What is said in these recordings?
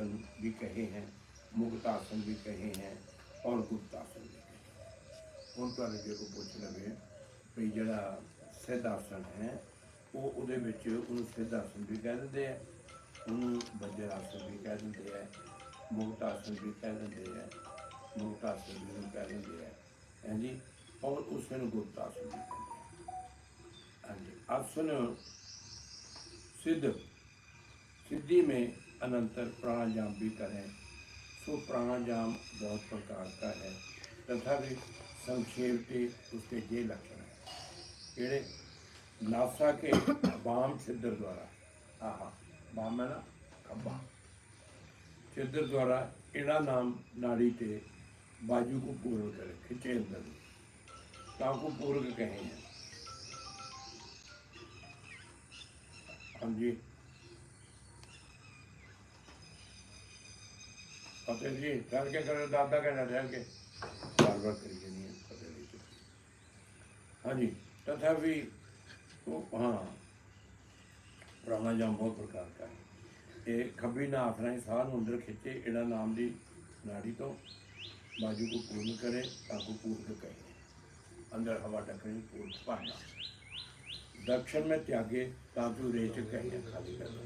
आसन भी कहे हैं मुक्त आसन भी कहे हैं और गुप्त आसन भी कहे हैं ਹੁਣ ਤੁਹਾਨੂੰ ਜੇ ਕੋਈ ਪੁੱਛ ਲਵੇ ਵੀ ਜਿਹੜਾ ਸਿੱਧ ਆਸਨ ਹੈ ਉਹ ਉਹਦੇ ਵਿੱਚ ਉਹਨੂੰ ਸਿੱਧ ਆਸਨ ਵੀ ਕਹਿ ਦਿੰਦੇ ਆ ਉਹਨੂੰ ਵਜਰ ਆਸਨ ਵੀ ਕਹਿ ਦਿੰਦੇ ਆ ਮੁਕਤ ਆਸਨ ਵੀ ਕਹਿ ਦਿੰਦੇ ਆ ਮੁਕਤ ਆਸਨ ਵੀ ਉਹਨੂੰ ਕਹਿ ਦਿੰਦੇ ਆ ਹਾਂਜੀ और उसे गुप्त आसन भी कहते हैं हाँ जी आसन सिद्ध सिद्धि में अनंतर प्राणायाम भी करें तो प्राणायाम बहुत प्रकार का है तथा भी संक्षेप के उसके ये लक्षण हैं केड़े नासा के बाम छिद्र द्वारा आहा बाम है ना खब्बा छिद्र द्वारा एड़ा नाम नाड़ी के बाजू को पूर्ण करें खिंचे अंदर ताको पूर्व कहे हैं हाँ जी फतेह जी ठहर के करो दादा कहना ठहर के बार बार करिए नहीं है फतेह जी हाँ जी तथापि वो हाँ प्राणायाम बहुत प्रकार का है ਇਹ ਖੱਬੀ ਨਾਕ ਨਾਲ ਸਾਹ ਨੂੰ ਅੰਦਰ ਖਿੱਚੇ ਇਹਨਾਂ ਨਾਮ ਦੀ ਨਾੜੀ ਤੋਂ बाजू को पूर्ण करे ताकू पूर्ण कहे अंदर हवा टकरी पूर्ण पाना दक्षिण में त्यागे ताकू रेच कहे खाली करना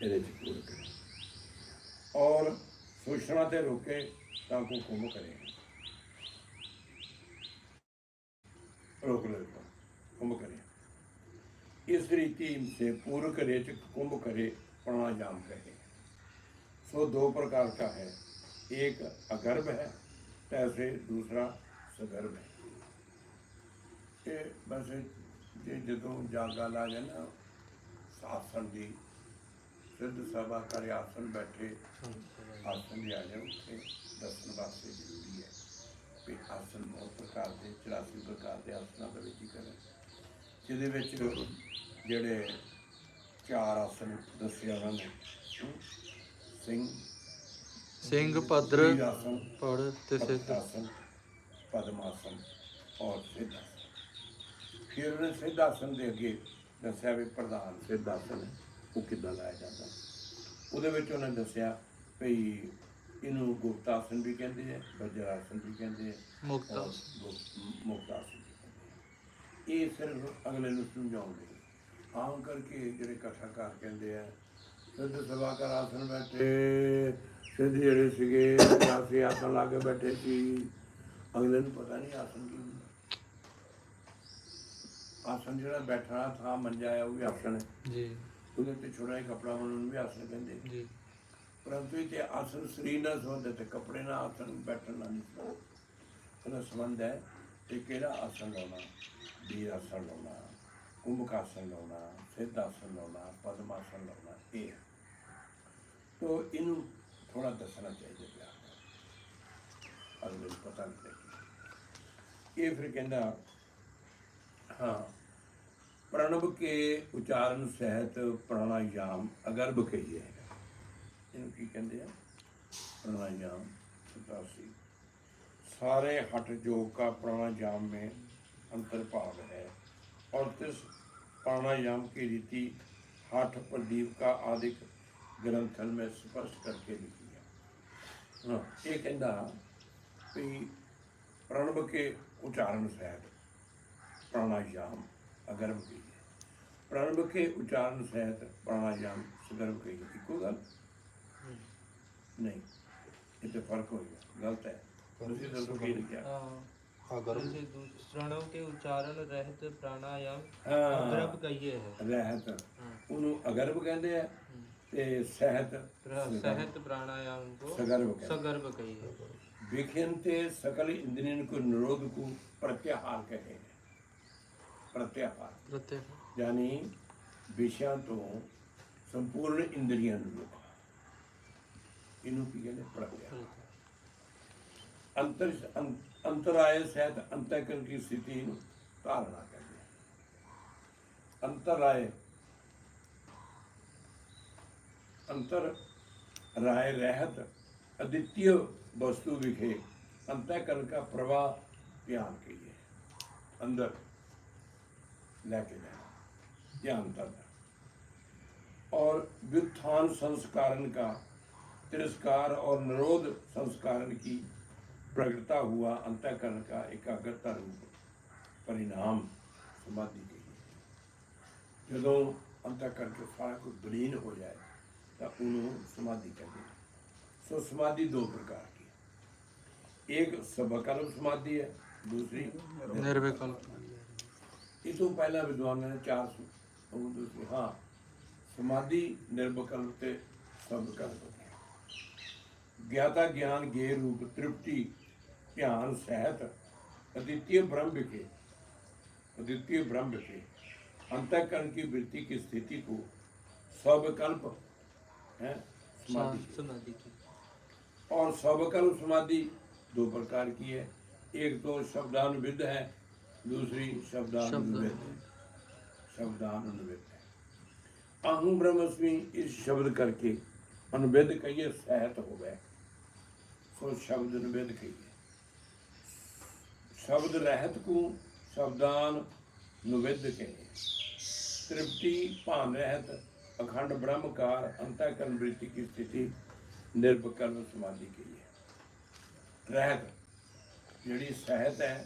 ਇਹਦੇ ਚ ਕੂੜ ਕਰੇ ਔਰ ਸੁਸ਼ਣਾ ਤੇ ਰੁਕੇ ਤਾਂ ਕੋ ਕੁੰਭ ਕਰੇ ਰੋਕ ਲੈ ਕੁੰਭ ਕਰੇ ਇਸ ਰੀਤੀ ਸੇ ਪੂਰ ਕਰੇ ਚ ਕੁੰਭ ਕਰੇ प्राणायाम कहे सो दो प्रकार का है एक अगर्भ है तैसे दूसरा सगर्भ है ये बस ये जो जागा ला जाए ना सासन की ਸਿੱਧ ਸਭਾ ਕਰੇ ਆਸਨ ਬੈਠੇ ਆਸਨ ਵੀ ਆ ਜਾਓ ਤੇ ਵਾਸਤੇ ਜ਼ਰੂਰੀ ਹੈ ਵੀ ਆਸਨ ਬਹੁਤ ਪ੍ਰਕਾਰ ਦੇ 84 ਪ੍ਰਕਾਰ ਦੇ ਆਸਣਾਂ ਦੇ ਵਿੱਚ ਹੀ। ਕਰੇ ਜਿਹਦੇ ਵਿੱਚ ਜਿਹੜੇ ਚਾਰ ਆਸਨ ਦੱਸੇ ਉਹਨਾਂ ਨੇ ਸਿੰਘ ਸਿੰਘ ਭਦਰ ਪੜ ਤੇ ਸਿੱਧ। ਆਸਨ ਪਦਮ ਆਸਨ ਔਰ ਸਿੱਧ ਆਸਨ ਫਿਰ ਉਹਨੇ ਸਿੱਧ ਆਸਨ ਦੇ ਅੱਗੇ ਦੱਸਿਆ ਵੀ ਪ੍ਰਧਾਨ ਸਿੱਧ ਆਸਨ ਹੈ। ਉਹ ਕਿੱਦਾਂ ਲਾਇਆ ਜਾਂਦਾ? ਉਹਦੇ ਵਿੱਚ ਉਹਨੇ ਦੱਸਿਆ ਵੀ ਇਹਨੂੰ ਗੁਪਤਾਸਨ ਵੀ ਕਹਿੰਦੇ ਆ ਵਜਰਾਸਨ ਵੀ ਕਹਿੰਦੇ ਆ ਮੁਕਤਾਸਨ ਆ। ਇਹ ਸਿਰਫ ਅਗਲੇ ਨੂੰ ਸਮਝਾਉਣ ਲਈ। ਆਮ ਕਰਕੇ ਜਿਹੜੇ ਇਕੱਠਾ ਕਰ ਕਹਿੰਦੇ ਆ ਸਿੱਧ ਸਭਾ ਕਰ ਆਸਨ ਬੈਠੇ ਸਿੱਧ ਜਿਹੜੇ ਸੀਗੇ ਅਸੀਂ ਆਸਨ ਲਾ ਕੇ ਬੈਠੇ ਸੀ ਅਗਲੇ ਨੂੰ ਪਤਾ ਨਹੀਂ ਆਸਨ ਕੀ ਹੁੰਦਾ। ਆਸਨ ਜਿਹੜਾ ਬੈਠਣਾ ਥਾਂ ਮੰਜਾ ਆ ਉਹ ਵੀ ਆਸਨ ਹੈ। ਜੀ। ਉਹਦੇ ਤੇ ਛੋਟਾ ਜਿਹਾ ਕਪੜਾ ਬਣਾਉਣ ਨੂੰ ਵੀ ਆਸਨ ਕਹਿੰਦੇ ਜੀ। ਪਰੰਤੂ ਇਹ ਤੇ ਆਸਨ ਸਰੀਰ ਨਾਲ ਸੰਬੰਧਿਤ ਹੈ ਕੱਪੜੇ ਨਾਲ ਆਸਨ ਬੈਠਣ ਨਾਲ ਨਹੀਂ ਸੰਬੰਧ ਉਹਦਾ ਸੰਬੰਧ ਹੈ ਕਿ ਕਿਹੜਾ ਆਸਨ ਲਾਉਣਾ? ਵੀਰ ਆਸਨ ਲਾਉਣਾ ਕੁੰਭਕ ਆਸਨ ਲਾਉਣਾ ਸਿੱਧ ਆਸਨ ਲਾਉਣਾ ਪਦਮ ਆਸਨ ਲਾਉਣਾ ਇਹ ਹੈ। ਤੋ ਇਹਨੂੰ ਥੋੜਾ ਦੱਸਣਾ ਚਾਹੀਦਾ ਪਿਆ ਅਗਲੇ ਪਤਾ ਨਹੀਂ ਇਹ ਫਿਰ ਕਹਿੰਦਾ हाँ प्रणव के उच्चारण सहित प्राणायाम अगर्भ के लिए है इनकी कहते हैं प्राणायाम सतासी सारे हठ योग का प्राणायाम में अंतर्भाव है और तिस प्राणायाम की रीति हठ प्रदीप का आदि ग्रंथन में स्पष्ट करके लिखी है हाँ ये कहना भी प्रणव के उच्चारण सहित प्राणायाम अगर्भ की है प्रणव के उच्चारण सहित प्राणायाम सुगर्भ की है इको गल नहीं ये तो फर्क हो गया गलत है ਤੁਸੀਂ ਦੱਸੋ ਕੀ ਲਿਖਿਆ हाँ अगर जैसे दूस- प्रणव के उच्चारण रहित प्राणायाम ਹਾਂ अगरभ कहिए है ਰਹਿਤ हाँ। ਉਹਨੂੰ ਅਗਰਭ ਕਹਿੰਦੇ ਆ ਤੇ ਸਹਿਤ प्र- सहत प्राणायाम को सगर्भ कहते हैं। सगर्भ कहिए विखियंते सकल इंद्रियन को निरोध को प्रत्याहार कहे ਪ੍ਰਤਿਆਪਾਰ ਪ੍ਰਤਿਆ ਯਾਨੀ ਵਿਸ਼ਿਆਂ ਤੋਂ ਸੰਪੂਰਨ ਇੰਦਰੀਆਂ ਨੂੰ ਲੋਕ। ਇਹਨੂੰ ਕੀ ਕਹਿੰਦੇ? ਪ੍ਰਤਿਆ ਅੰਤਰ ਅੰਤਰਾਇ ਸਹਿਤ ਅੰਤਕਰ ਦੀ ਸਥਿਤੀ ਨੂੰ ਧਾਰਨਾ ਕਰਦੇ ਆ। ਅੰਤਰਾਇ ਅੰਤਰ ਰਾਏ ਰਹਿਤ ਅਦਿਤਯ वस्तु विखे अंतकरण का प्रवाह ध्यान के लिए अंदर ਲੈ ਕੇ जाना ध्यान तक और व्युत्थान संस्कारण का तिरस्कार और निरोध संस्कारण की प्रगटता हुआ अंतःकरण का एकाग्रता रूप परिणाम समाधि के लिए जो अंतःकरण के सारा कुछ विलीन हो जाए तो उन्होंने समाधि कहते हैं सो समाधि दो प्रकार की एक सबकल्प समाधि है दूसरी निर्विकल्प ਇਸ ਤੋਂ ਪਹਿਲਾਂ ਵਿਦਵਾਨਾਂ ਨੇ ਚਾਰ ਸੂਤਰ ਹਾਂ ਸਮਾਧੀ ਨਿਰਵਕਲਪ ਤੇ ਸੰਕਲਪ ਗਿਆਤਾ ਗਿਆਨ ਗੇ ਰੂਪ ਤ੍ਰਿਪਤੀ ਧਿਆਨ ਸਹਿਤ ਅਦਿਤਿਯ ब्रह्म ਵਿਖੇ। ਅਦਿਤਿਯ ब्रह्म ਵਿਖੇ। अंतःकरण की वृत्ति की स्थिति को ਸਮਾਧੀ है समाधि की और स्वविकल्प समाधि दो ਹੈ की है एक तो शब्दानुविद है दूसरी शब्दानुविद है शब्दानुविद है अहम ब्रह्मस्मि इस शब्द करके अनुविद कहिए सहत हो गए सो शब्द अनुविद कहिए शब्द रहत को शब्दान नुविद कहिए तृप्ति भान रहत अखंड ब्रह्मकार अंतःकरण वृत्ति की स्थिति निर्विकल्प समाधि की है ਰਹਿਤ ਜਿਹੜੀ ਸਹਿਤ ਹੈ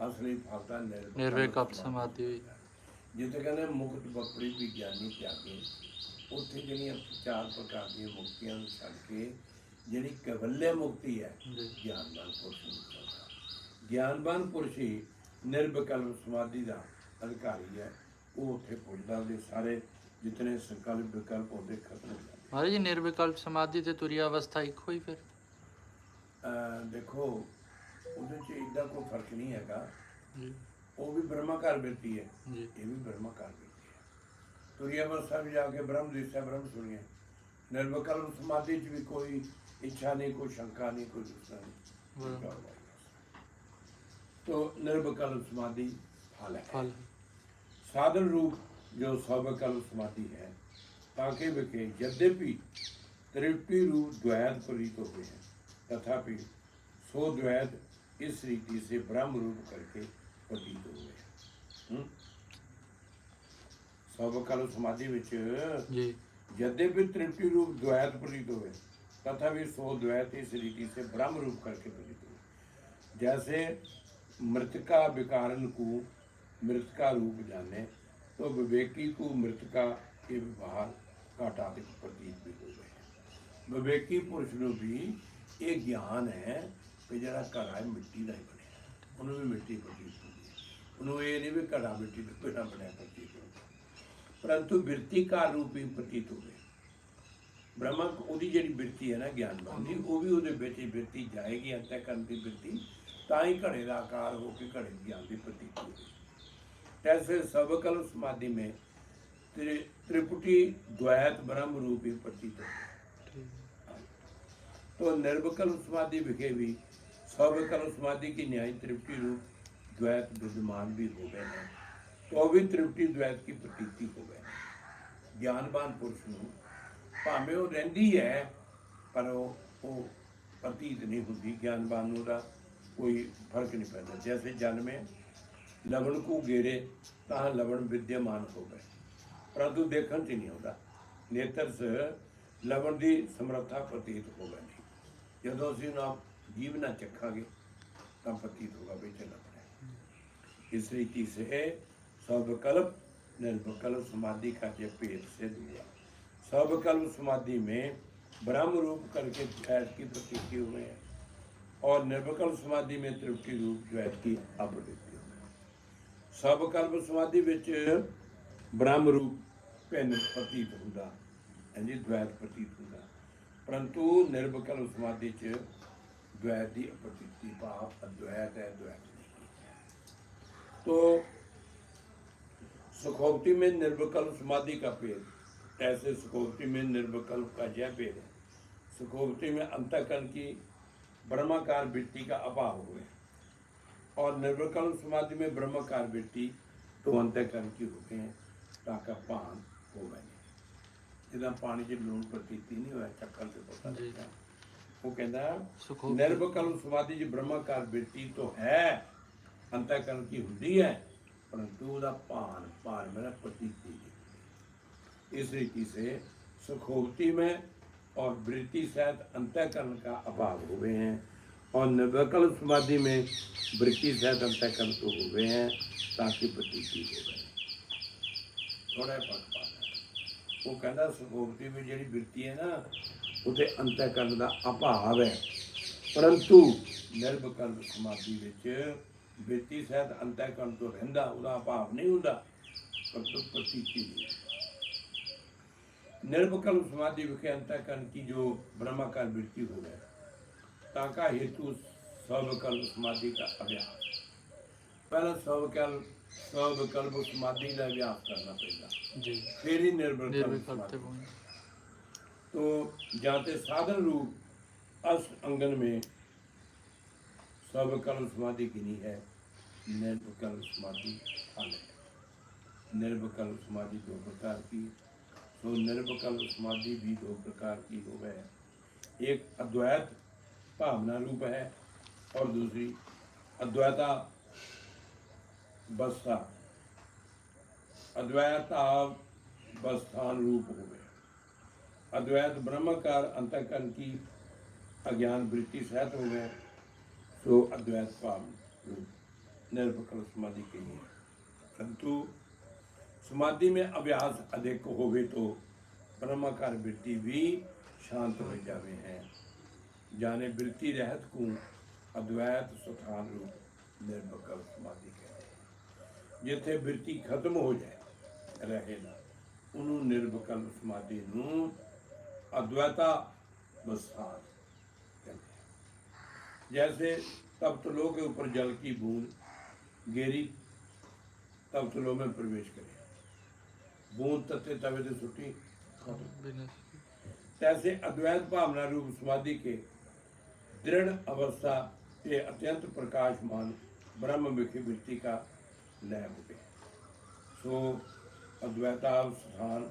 ਅਸਲੀ ਫਲਦਾ ਨਿਰਵਿਕਲਪ ਨਿਰਵਿਕਲਪ ਸਮਾਧੀ ਹੋਈ। ਜਿੱਥੇ ਕਹਿੰਦੇ ਮੁਕਤ ਬਪੜੀ ਵਿਗਿਆਨੀ ਤਿਆਗੇ ਉੱਥੇ ਜਿਹੜੀਆਂ ਚਾਰ ਪ੍ਰਕਾਰ ਦੀਆਂ ਮੁਕਤੀਆਂ ਨੂੰ ਛੱਡ ਕੇ ਜਿਹੜੀ ਕਵੱਲੇ ਮੁਕਤੀ ਹੈ ਗਿਆਨਵਾਨ ਪੁਰਸ਼ ਨੂੰ ਗਿਆਨਵਾਨ ਪੁਰਸ਼ ਹੀ ਨਿਰਵਿਕਲਪ ਸਮਾਧੀ ਦਾ ਅਧਿਕਾਰੀ ਹੈ। ਉਹ ਉੱਥੇ ਪੁੱਜਦਾ ਦੇ ਸਾਰੇ ਜਿਤਨੇ ਸੰਕਲਪ ਵਿਕਲਪ ਹੁੰਦੇ ਖਤਮ ਹੋ ਜਾਂਦੇ। ਮਹਾਰਾਜ ਜੀ ਨਿਰਵਿਕਲਪ ਸਮਾਧੀ ਤੇ ਤੁਰੀ ਅਵਸਥਾ ਇੱਕੋ ਹੀ ਫਿਰ? ਦੇਖੋ ਉਹਦੇ 'ਚ ਇਦਾਂ ਕੋਈ ਫ਼ਰਕ ਨਹੀਂ ਹੈਗਾ। ਜੀ। ਉਹ ਵੀ ਬ੍ਰਹਮਾ ਘਰ ਬਿਲਤੀ ਹੈ ਜੀ। ਇਹ ਵੀ ਬ੍ਰਹਮਾ ਘਰ ਬਿਲਤੀ ਹੈ ਤੁਰਿਆ ਅਵਸਥਾ ਵੀ ਜਾ ਕੇ ਬ੍ਰਹਮ ਦੇਸਾ ਬ੍ਰਹਮ ਸੁਣੀਏ ਨਿਰਵਕਲਮ ਸਮਾਧੀ 'ਚ ਕੋਈ ਇੱਛਾ ਨਹੀਂ ਕੋਈ ਸ਼ੰਕਾ ਨਹੀਂ ਕੋਈ ਦੁਸਾ ਨਹੀਂ। ਤੋ ਨਿਰਵਕਲਮ ਸਮਾਧੀ ਫਲ ਹੈ। ਸਾਧਨ ਰੂਪ ਜੋ ਸਵਕਲਮ ਸਮਾਧੀ ਹੈ ਤਾਂ ਕਿ ਵਿਖੇ ਵੀ ਤ੍ਰਿਪਤੀ ਰੂਪ ਦੁਆਇਤ ਪ੍ਰੀਤ ਹੋਵੇ। ਤਥਾਪਿ ਸੋ ਦੁਆਇਤ इस रीति से ब्रह्म रूप करके प्रतीत हुए हैं हम्म? स्वविकल्प समाधि ਵਿੱਚ ਜੀ यद्यपि तृप्ति रूप द्वैत प्रतीत हुए तथा भी सो द्वैत इस रीति से ब्रह्म रूप करके प्रतीत हुए जैसे मृतिका विकारण को मृतिका रूप जाने तो विवेकी को मृतिका के व्यवहार घाटाधिक प्रतीत भी हो गए विवेकी पुरुष ਨੂੰ ਵੀ ਇਹ ਗਿਆਨ ਵੀ ਜਿਹੜਾ ਘੜਾ ਹੈ ਮਿੱਟੀ ਦਾ ਹੀ ਬਣਿਆ। ਉਹਨੂੰ ਵੀ ਮਿੱਟੀ ਪ੍ਰਤੀਤ ਹੁੰਦੀ ਉਹਨੂੰ ਇਹ ਨਹੀਂ ਵੀ ਘੜਾ ਮਿੱਟੀ ਦਾ ਬਿਨਾ ਬਣਿਆ ਪ੍ਰਤੀਤ ਹੁੰਦਾ। ਪਰੰਤੂ ਬਿਰਤੀ ਕਾਰ ਰੂਪੀ ਪ੍ਰਤੀਤ ਹੋਵੇ ਬ੍ਰਹਮਾ ਉਹਦੀ ਜਿਹੜੀ ਬਿਰਤੀ ਹੈ ਨਾ ਗਿਆਨਵਾਨ ਦੀ ਉਹ ਵੀ ਉਹਦੇ ਵਿੱਚ ਹੀ ਬਿਰਤੀ ਜਾਏਗੀ ਅੰਤਿ ਕਰਨ ਦੀ ਬਿਰਤੀ ਤਾਂ ਹੀ ਘੜੇ ਦਾ ਆਕਾਰ ਹੋ ਕੇ ਘੜੇ ਦੀ ਆਂਦੀ ਪ੍ਰਤੀਤ ਹੋਵੇ ਤੈਸੇ ਸਬਕਲ ਸਮਾਧੀ ਮੇ ਤ੍ਰਿਪੁਟੀ ਦੁਆਇਤ ਬ੍ਰਹਮ ਰੂਪੀ ਪ੍ਰਤੀਤ ਹੋਵੇ ਤੋ ਨਿਰਵਕਲ ਸਮਾਧੀ ਵਿਖੇ ਵੀ भी सबकल समाधि की न्याय त्रिपुटी रूप द्वैत विद्यमान भी हो गए हैं तो भी त्रिपुटी द्वैत की प्रतीति हो गए हैं। ਗਿਆਨਵਾਨ ਪੁਰਸ਼ ਨੂੰ ਭਾਵੇਂ ਉਹ ਰਹਿੰਦੀ ਹੈ ਪਰ ਉਹ ਉਹ ਪ੍ਰਤੀਤ ਨਹੀਂ ਹੁੰਦੀ ਗਿਆਨਵਾਨ ਨੂੰ ਉਹਦਾ ਕੋਈ ਫਰਕ ਨਹੀਂ ਪੈਂਦਾ ਜੈਸੇ ਜਨ में ਲਵਣ ਕੋ ਗੇਰੇ ਤਾਂ ਲਵਣ ਵਿਦਿਆਮਾਨ ਹੋ ਗਏ ਪਰੰਤੂ ਦੇਖਣ ਚ ਨਹੀਂ ਆਉਂਦਾ ਨੇਤਰ ਸ ਲਵਣ ਦੀ ਸਮਰੱਥਾ ਪ੍ਰਤੀਤ ਹੋ ਗਈ ਜਦੋਂ ਅਸੀਂ ਨਾ ਜੀਵ ਨਾ ਚੱਖਾਂਗੇ ਤਾਂ ਪ੍ਰਤੀਤ ਹੋਗਾ ਵੀ ਚੱਲ ਪੜਾ इस रीति से सबकल्प निर्विकल्प समाधि का जो पेट से दिया सबकल्प समाधि में ब्रह्म रूप करके द्वैत की प्रतीति हुए हैं और निर्विकल्प समाधि में त्रिप्ति रूप द्वैत की अप्रतीति हुई सबकल्प समाधि ਵਿੱਚ ਬ੍ਰਹਮ ਰੂਪ ਭਿੰਨ ਪ੍ਰਤੀਤ ਹੁੰਦਾ ਹਾਂਜੀ द्वैत ਪ੍ਰਤੀਤ ਹੁੰਦਾ ਪਰੰਤੂ ਨਿਰਵਿਕਲਪ ਸਮਾਧੀ ਚ द्वैत की प्रतीति भाव अद्वैत है द्वैत नहीं तो सुखोक्ति में निर्विकल्प समाधि का पेड़ ऐसे सुखोक्ति में निर्विकल्प का यह पेड़ है सुखोक्ति में अंतकरण की ब्रह्माकार वृत्ति का अभाव हुए और निर्विकल्प समाधि में ब्रह्माकार वृत्ति तो अंतकरण की होते हैं ताका पान हो गए इतना पानी की लूण प्रतीति नहीं हुआ चक्कर से पता लगता है ਉਹ ਕਹਿੰਦਾ ਸੁਖੋਪਤੀ। ਨਿਰਵਕਲ ਸਮਾਧੀ 'ਚ ਬ੍ਰਹਮਾਕਾਰ ਬਿਰਤੀ ਤੋਂ ਹੈ ਅੰਤਕਰਨ ਕੀ ਹੁੰਦੀ ਹੈ परंतु ਉਹਦਾ ਭਾਨ ਭਾਨ ਮੇਰਾ प्रतीति नहीं। इस रीति से सुखोक्ति में और वृत्ति सहित अंतकरण का अभाव हुए हैं और निर्वकल समाधि में वृत्ति सहित अंतकरण तो हुए हैं ताकि प्रतीति हो गए थोड़ा फर्क पाना ਉਹ ਕਹਿੰਦਾ ਸੁਖੋਪਤੀ ਵਿੱਚ ਜਿਹੜੀ ਬਿਰਤੀ ਹੈ ਨਾ ਉਹਦੇ ਅੰਤਕਰਨ ਦਾ ਅਭਾਵ ਹੈ। ਪਰੰਤੂ ਨਿਰਭਕਰਨ ਸਮਾਧੀ ਵਿੱਚ ਬੇਤੀ ਸਹਿਤ ਅੰਤਕਰਨ ਤੋਂ ਰਹਿੰਦਾ ਉਹਦਾ ਅਭਾਵ ਨਹੀਂ ਹੁੰਦਾ ਪਰੰਤੂ ਪ੍ਰਤੀਤੀ ਨਹੀਂ ਨਿਰਭਕਰਨ ਸਮਾਧੀ ਵਿਖੇ ਅੰਤਕਰਨ ਕੀ ਜੋ ਬ੍ਰਹਮਾਕਾਰ ਬਿਰਤੀ ਹੋ ਗਿਆ ਤਾਂ ਕਾ ਹੇਤੂ ਸਵਕਲ ਸਮਾਧੀ ਦਾ ਅਭਿਆਸ। ਪਹਿਲਾ ਸਵਕਲ ਸਵਕਲ ਸਮਾਧੀ ਦਾ ਅਭਿਆਸ ਕਰਨਾ ਪੈਂਦਾ। ਜੀ। ਫਿਰ ਹੀ ਨਿਰਭਰ ਤੇ ਪਹੁੰਚ تو جاتے سادن روپ اس انگن میں سب کرم سمادھی گنی ہے نربکرم سمادھی حال ہے۔ نرب نربکرم سمادھی دو پرکار کی، تو نربکرم سمادھی بھی دو پرکار کی ہو گئے ایک ادویت بھاونا روپ ہے اور دوسری ادویتا بستہ ادویتا بستھان روپ ہوئے अद्वैत ब्रह्मकार अंतकरण की अज्ञान वृत्ति सहित हो गए सो अद्वैत भाव रूप निर्विकल्प समाधि के लिए परंतु समाधि में अभ्यास अधिक होवे तो ब्रह्माकार वृत्ति भी शांत हो जावे हैं जाने वृत्ति रहत को अद्वैत सुखान रूप निर्विकल्प समाधि कहते हैं ਜਿੱਥੇ ਬਿਰਤੀ ਖਤਮ ਹੋ ਜਾਏ ਰਹੇ ਨਾ ਉਹਨੂੰ ਨਿਰਵਿਕਲਪ ਸਮਾਧੀ ਨੂੰ अद्वैता विस्तार कहते हैं जैसे तप्तलो के ऊपर जल की बूंद गेरी तप्तलो में प्रवेश करे बूंद तत्ते तवे से छुट्टी तैसे अद्वैत भावना रूप समाधि के दृढ़ अवस्था के अत्यंत प्रकाशमान ब्रह्म विखी वृत्ति का लय हो गया सो अद्वैता स्थान